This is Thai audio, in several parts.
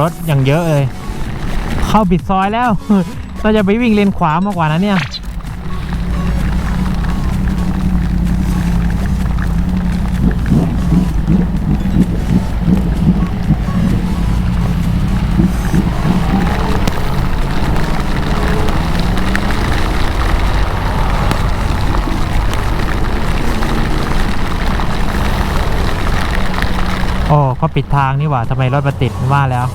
รถอย่างเยอะเลย เข้าปิดซอยแล้ว เราจะไปวิ่งเลนขวามากกว่านะเนี่ย เขาปิดทางนี่หว่าทำไมรถมาติดว่าแล้ว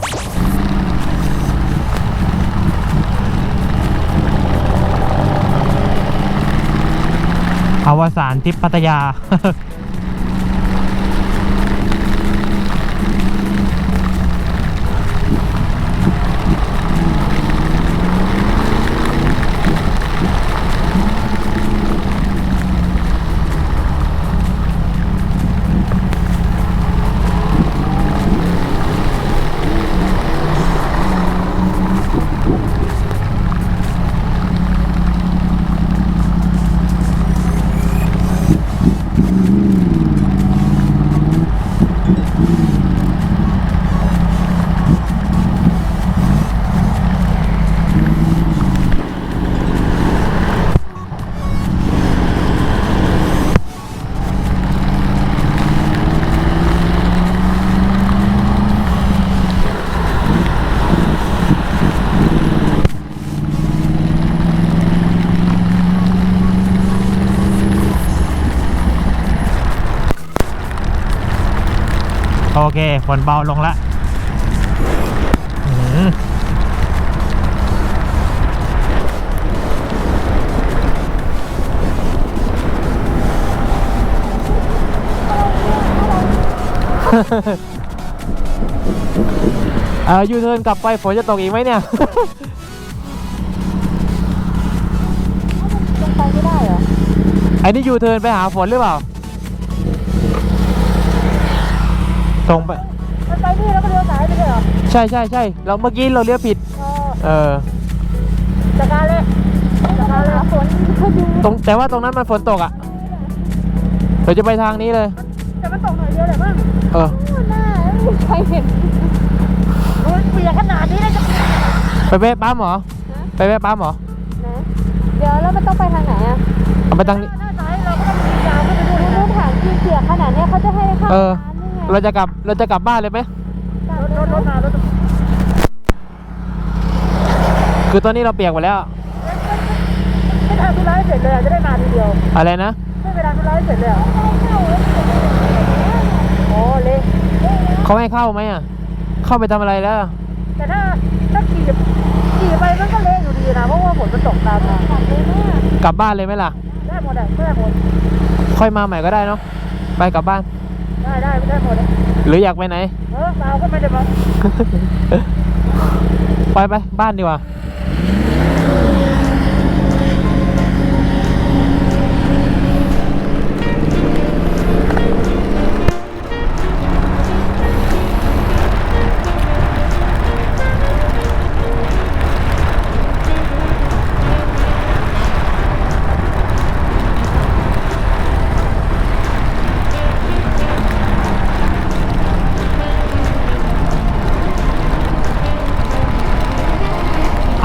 อวสานทิพย์พัทยา เคฝนเบาลงละอื้อหือเอ่อยูเทิร์นกลับไปฝนจะตกอีกไหมเนี่ยลงไปไม่ได้เหรอไอ้นี่ยูเทิร์นไปหาฝนหรือเปล่า ตรงไป มันไปนี่แล้วก็เลี้ยวซ้ายไปเลยเหรอใช่ใช่ใช่เราเมื่อกี้เราเลี้ยวผิด เออเออ จัดการเลยจัดการเลยฝนเขาดูตรงแต่ว่าตรงนั้นมันฝนตกอะ่ะเราจะไปทางนี้เลย แต่มันตกหน่อยเดียวแหละมั้งเออหน้าไม่มีใครเห็นโอ้ยเปียกขนาดนี้เลยจะไปแวะปั๊มเหรอ ไปแวะปั๊มเหรอนะเดี๋ยวแล้วมันต้องไปทางไหนอะเอาไปทางนี้ หน้าซ้ายเราก็ต้องมียาวขึ้นไปดูนู้นถามที่เปียกขนาดเนี้ยเขาจะให้เข้าเออ ร้านนี่ไง เราจะกลับเราจะกลับบ้านเลยไหมรถรถมารถคือตอนนี้เราเปียกหมดแล้วไม่ทำธุระให้เสร็จเลยอะจะได้มาทีเดียว อะไรนะไม่ไปทำธุระให้เสร็จเลยอะโอ้เละเขาให้เข้าไหมอะ เข้าไปทำอะไรแล้ว แต่ถ้าถ้าขี่ขี่ไปมันก็เละอยู่ดีนะเพราะว่าฝนมันตกตามมากลับบ้านเลยไหมล่ะ ได้หมดอะได้หมดค่อยมาใหม่ก็ได้เนาะไปกลับบ้าน ได้ได้ได้หมดอะหรืออยากไปไหน เออเราก็ไม่ได้มา ไปไปบ้านดีกว่า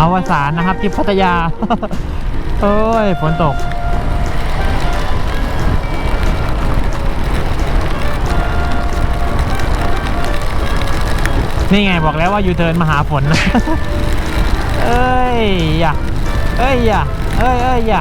อวสานนะครับที่พัทยา โอ้ยฝนตก นี่ไงบอกแล้วว่ายูเทิร์นมาหาฝน เอ้ยอย่าเอ้ยอย่าเอ้ยเอ้ยอย่า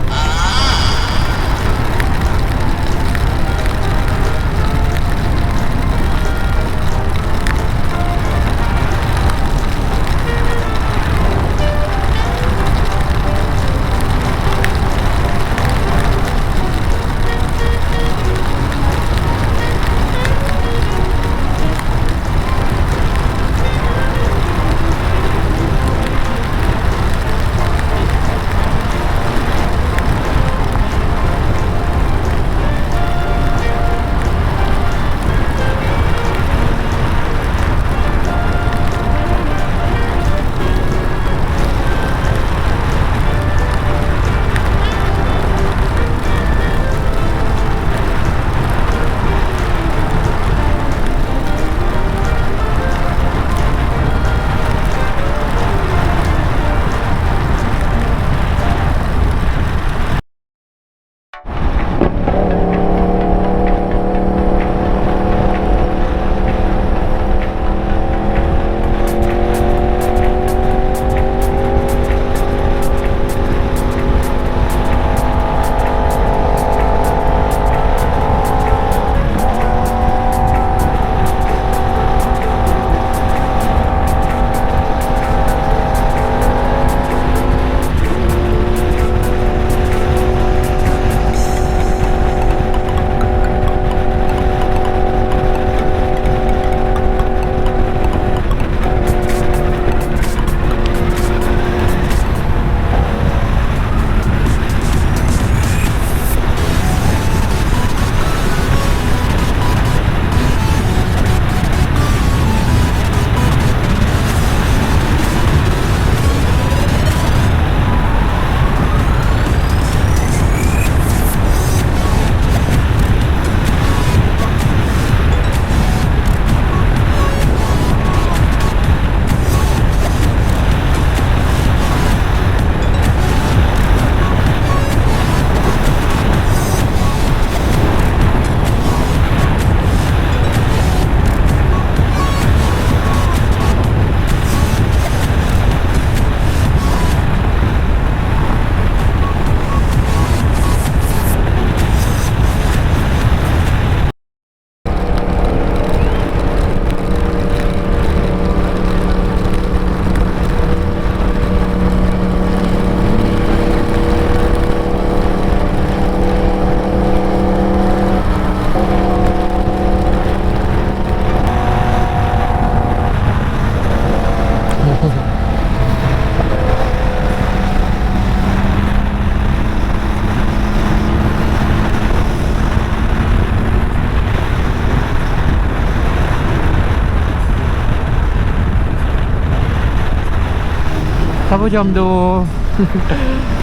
ท่านผู้ชมดู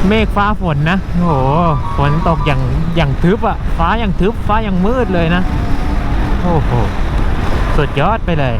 เมฆฟ้าฝนนะโอ้โหฝนตกอย่างอย่างทึบอะฟ้าอย่างทึบฟ้าอย่างมืดเลยนะ โอ้โหสุดยอดไปเลย